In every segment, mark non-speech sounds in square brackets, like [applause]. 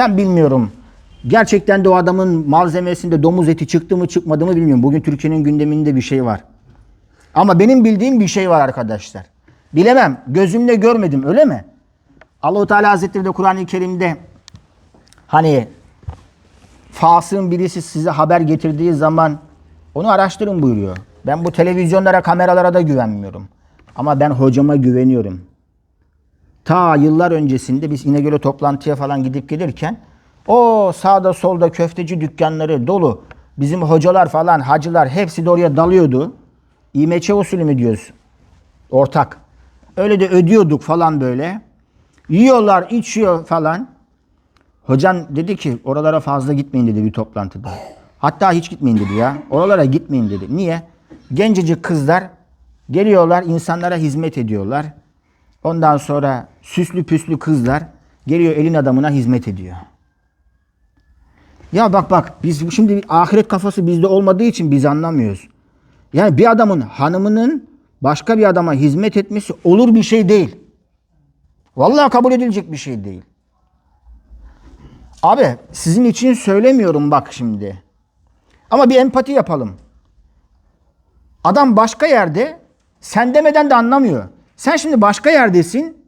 Ben bilmiyorum. Gerçekten de o adamın malzemesinde domuz eti çıktı mı çıkmadı mı bilmiyorum. Bugün Türkiye'nin gündeminde bir şey var. Ama benim bildiğim bir şey var arkadaşlar. Bilemem. Gözümle görmedim öyle mi? Allahu Teala Hazretleri de Kur'an-ı Kerim'de hani fasığın birisi size haber getirdiği zaman onu araştırın buyuruyor. Ben bu televizyonlara, kameralara da güvenmiyorum. Ama ben hocama güveniyorum. Ta yıllar öncesinde biz İnegöl'e toplantıya falan gidip gelirken o sağda solda köfteci dükkanları dolu. Bizim hocalar falan, hacılar hepsi de oraya dalıyordu. İMÇ usulü mü diyoruz? Ortak. Öyle de ödüyorduk falan böyle. Yiyorlar, içiyor falan. Hocam dedi ki oralara fazla gitmeyin dedi bir toplantıda. Hatta hiç gitmeyin dedi ya. Oralara gitmeyin dedi. Niye? Gencecik kızlar geliyorlar insanlara hizmet ediyorlar. Ondan sonra süslü püslü kızlar geliyor elin adamına hizmet ediyor. Ya bak bak biz şimdi ahiret kafası bizde olmadığı için biz anlamıyoruz. Yani bir adamın hanımının başka bir adama hizmet etmesi olur bir şey değil. Vallahi kabul edilecek bir şey değil. Abi sizin için söylemiyorum bak şimdi. Ama bir empati yapalım. Adam başka yerde sen demeden de anlamıyor. Sen şimdi başka yerdesin.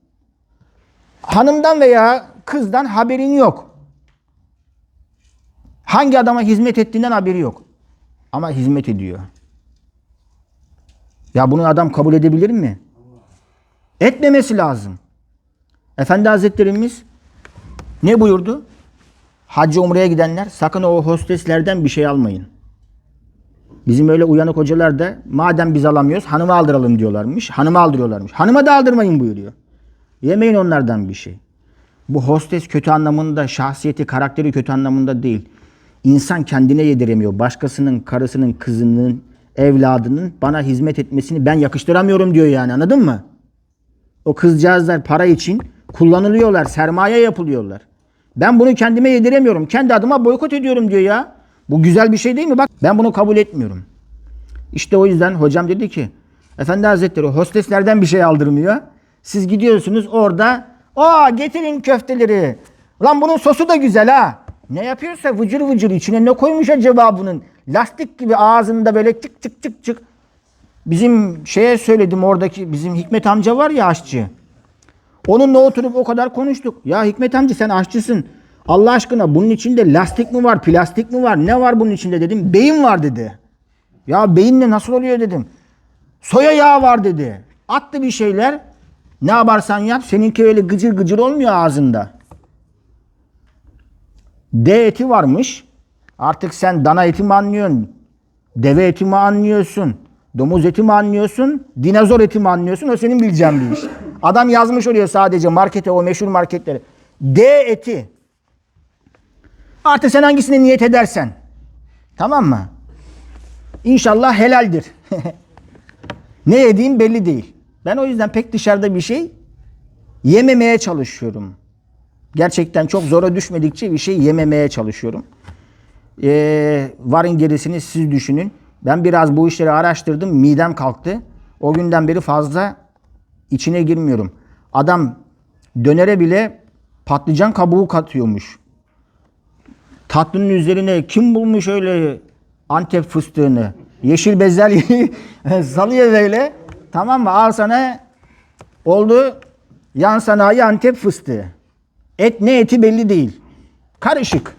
Hanımdan veya kızdan haberin yok. Hangi adama hizmet ettiğinden haberi yok. Ama hizmet ediyor. Ya bunu adam kabul edebilir mi? Etmemesi lazım. Efendi Hazretlerimiz ne buyurdu? Hacı umreye gidenler sakın o hosteslerden bir şey almayın. Bizim öyle uyanık hocalar da madem biz alamıyoruz hanıma aldıralım diyorlarmış. Hanıma aldırıyorlarmış. Hanıma da aldırmayın buyuruyor. Yemeyin onlardan bir şey. Bu hostes kötü anlamında, şahsiyeti, karakteri kötü anlamında değil. İnsan kendine yediremiyor. Başkasının, karısının, kızının, evladının bana hizmet etmesini ben yakıştıramıyorum diyor yani anladın mı? O kızcağızlar para için kullanılıyorlar, sermaye yapılıyorlar. Ben bunu kendime yediremiyorum. Kendi adıma boykot ediyorum diyor ya. Bu güzel bir şey değil mi? Bak ben bunu kabul etmiyorum. İşte o yüzden hocam dedi ki Efendi Hazretleri hosteslerden bir şey aldırmıyor. Siz gidiyorsunuz orada aa getirin köfteleri. Lan bunun sosu da güzel ha. Ne yapıyorsa vıcır vıcır içine ne koymuş acaba bunun? Lastik gibi ağzında böyle tık tık tık tık. Bizim şeye söyledim oradaki bizim Hikmet amca var ya aşçı. Onunla oturup o kadar konuştuk. Ya Hikmet amca sen aşçısın. Allah aşkına bunun içinde lastik mi var, plastik mi var, ne var bunun içinde dedim. Beyin var dedi. Ya beyinle nasıl oluyor dedim. Soya yağı var dedi. Attı bir şeyler. Ne yaparsan yap seninki öyle gıcır gıcır olmuyor ağzında. D eti varmış. Artık sen dana eti mi anlıyorsun? Deve eti mi anlıyorsun? Domuz eti mi anlıyorsun? Dinozor eti mi anlıyorsun? O senin bileceğin bir iş. Adam yazmış oluyor sadece markete o meşhur marketleri. D eti. Artık sen hangisine niyet edersen. Tamam mı? İnşallah helaldir. [laughs] ne yediğim belli değil. Ben o yüzden pek dışarıda bir şey yememeye çalışıyorum. Gerçekten çok zora düşmedikçe bir şey yememeye çalışıyorum. Ee, varın gerisini siz düşünün. Ben biraz bu işleri araştırdım. Midem kalktı. O günden beri fazla içine girmiyorum. Adam dönere bile patlıcan kabuğu katıyormuş. Tatlının üzerine kim bulmuş öyle Antep fıstığını? Yeşil bezelyeyi [laughs] salıyor böyle. Tamam mı? Al sana oldu yan sanayi Antep fıstığı. Et ne eti belli değil. Karışık.